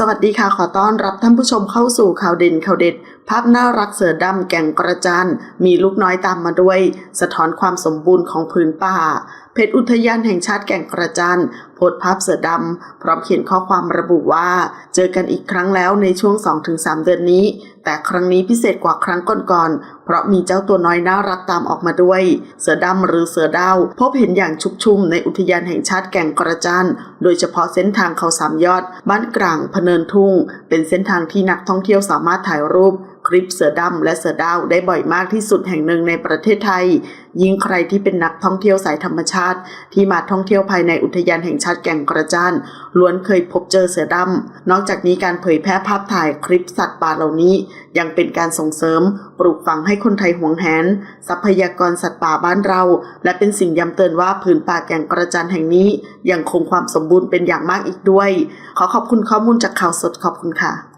สวัสดีค่ะ ขอต้อนรับท่านผู้ชมเข้าสู่ข่าวเด่นข่าวเด็ด ภาพน่ารักเสือดำแก่งกระจานมีลูกน้อยตามมาด้วย สะท้อนความสมบูรณ์ของพื้นป่าเพชรอุทยานแห่งชาติแก่งกระจานโพสภาพเสือดำพร้อมเขียนข้อความระบุว่า เจอกันอีกครั้งแล้วในช่วง 2-3 เดือนนี้ แต่ครั้งนี้พิเศษกว่าครั้งก่อนๆเพราะมีเจ้าตัวน้อยน่ารักตามออกมาด้วย เสือดำหรือเสือดาว พบเห็นอย่างชุกชุมในอุทยานแห่งชาติแก่งกระจานโดยเฉพาะเส้นทางเขาสามยอด บ้านกลางพะเนินทุ่ง เป็นเส้นทางที่นักท่องเที่ยวสามารถถ่ายรูป คลิปเสือดำและเสือดาวได้บ่อยมากที่สุดแห่งหนึ่งในประเทศไทย ยิ่งใครที่เป็นนักท่องเที่ยวสายธรรมชาติ ที่มาท่องเที่ยวภายในอุทยานแห่งชาติแก่งกระจานล้วนเคยพบเจอเสือดำนอกจากนี้การเผยแพร่ภาพถ่ายคลิปสัตว์ป่าเหล่านี้ ยังเป็นการส่งเสริม ปลูกฝังให้คนไทยหวงแหน ทรัพยากรสัตว์ป่าบ้านเรา และเป็นสิ่งย้ำเตือนว่าผืนป่าแก่งกระจานแห่งนี้ ยังคงความสมบูรณ์เป็นอย่างมากอีกด้วย ขอขอบคุณข้อมูลจากข่าวสดขอบคุณค่ะ